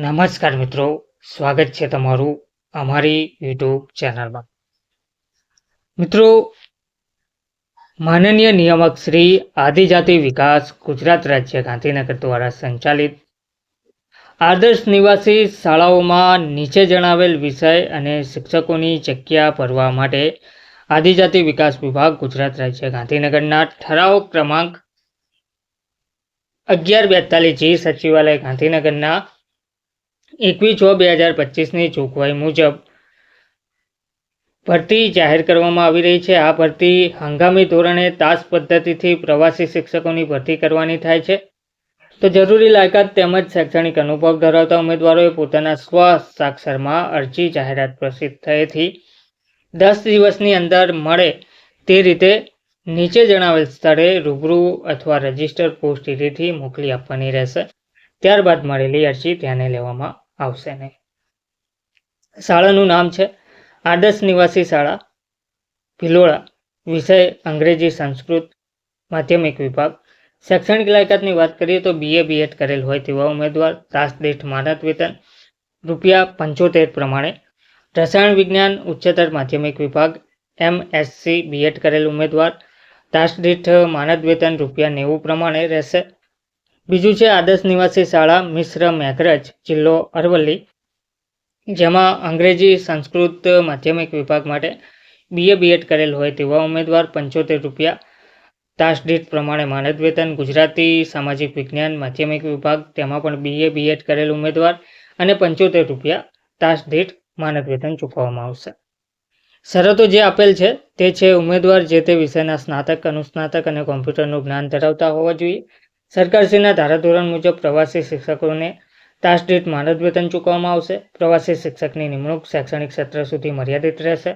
નમસ્કાર મિત્રો, સ્વાગત છે તમારું અમારી યુટ્યુબ ચેનલમાં. મિત્રો, માનનીય નિયામક શ્રી આદિજાતિ વિકાસ ગુજરાત રાજ્ય ગાંધીનગર દ્વારા સંચાલિત આદર્શ નિવાસી શાળાઓમાં નીચે જણાવેલ વિષય અને શિક્ષકોની જગ્યા ભરવા માટે આદિજાતિ વિકાસ વિભાગ ગુજરાત રાજ્ય ગાંધીનગરના ઠરાવ ક્રમાંક અગિયાર બેતાલીસ જી સચિવાલય ગાંધીનગરના એકવીસ છ બે હજાર પચીસની જોગવાઈ મુજબ ભરતી જાહેર કરવામાં આવી રહી છે. આ ભરતી હંગામી ધોરણે તાસ પદ્ધતિથી પ્રવાસી શિક્ષકોની ભરતી કરવાની થાય છે. તો જરૂરી લાયકાત તેમજ શૈક્ષણિક અનુભવ ધરાવતા ઉમેદવારોએ પોતાના સ્વ સાક્ષરમાં અરજી જાહેરાત પ્રસિદ્ધ થયેથી દસ દિવસની અંદર મળે તે રીતે નીચે જણાવેલ સ્થળે રૂબરૂ અથવા રજિસ્ટર પોસ્ટ રીતથી મોકલી આપવાની રહેશે. ત્યારબાદ મળેલી અરજી ધ્યાને લેવામાં આવશે નહીં. શાળાનું નામ છે આદર્શ નિવાસી શાળા ભિલોડા વિષય અંગ્રેજી, સંસ્કૃત, માધ્યમિક વિભાગ. શૈક્ષણિક લાયકાતની વાત કરીએ તો બીએ બીએડ કરેલ હોય તેવા ઉમેદવાર તાસ દીઠ માનદ વેતન રૂપિયા પંચોતેર પ્રમાણે. રસાયણ વિજ્ઞાન, ઉચ્ચતર માધ્યમિક વિભાગ એમ એમએસસી બીએડ કરેલ ઉમેદવાર તાસ દીઠ માનદ વેતન રૂપિયા નેવું પ્રમાણે રહેશે. બીજું છે આદર્શ નિવાસી શાળા મિશ્ર મેઘરજ, જિલ્લો અરવલ્લી, જેમાં અંગ્રેજી સંસ્કૃત માધ્યમિક વિભાગ માટે બીએ બીએડ કરેલ હોય તેવા ઉમેદવાર પંચોતેર રૂપિયા તાસ દીઠ પ્રમાણે માનદ વેતન, ગુજરાતી સામાજિક વિજ્ઞાન માધ્યમિક વિભાગ, તેમાં પણ બીએ બીએડ કરેલ ઉમેદવાર અને પંચોતેર રૂપિયા તાસ દીઠ માનદ વેતન ચૂકવવામાં આવશે. શરતો જે આપેલ છે તે છે ઉમેદવાર જે તે વિષયના સ્નાતક, અનુસ્નાતક અને કોમ્પ્યુટરનું જ્ઞાન ધરાવતા હોવા જોઈએ. સરકારશ્રીના ધારાધોરણ મુજબ પ્રવાસી શિક્ષકોને તાસ દીઠ માનદ વેતન ચૂકવવામાં આવશે. પ્રવાસી શિક્ષકની નિમણૂક શૈક્ષણિક સત્ર સુધી મર્યાદિત રહેશે.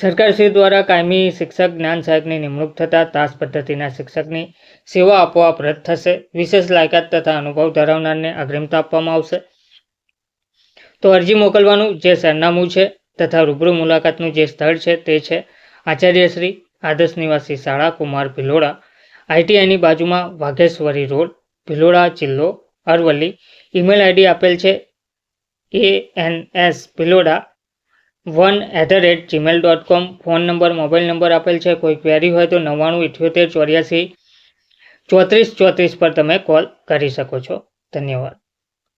સરકારશ્રી દ્વારા કાયમી શિક્ષક જ્ઞાન સહાયકની નિમણૂક થતાં તાસ પદ્ધતિના શિક્ષકની સેવા આપોઆપ રદ થશે. વિશેષ લાયકાત તથા અનુભવ ધરાવનારને અગ્રિમતા આપવામાં આવશે. તો અરજી મોકલવાનું જે સરનામું છે તથા રૂબરૂ મુલાકાતનું જે સ્થળ છે તે છે આચાર્યશ્રી આદર્શ નિવાસી શાળા કુમાર ભિલોડા. આઈટીઆઈની બાજુમાં વાઘેશ્વરી રોડ, ભિલોડા જિલ્લો, અરવલ્લી. ઈમેલ આઈડી આપેલ છે A N S Bhiloda one at the rate gmail dot com phone number, mobile number આપેલ છે. કોઈ ક્વેરી હોય તો નવ્વાણું ઇઠ્યોતેર ચોર્યાસી ચોત્રીસ ચોત્રીસ પર તમે કોલ કરી શકો છો. ધન્યવાદ.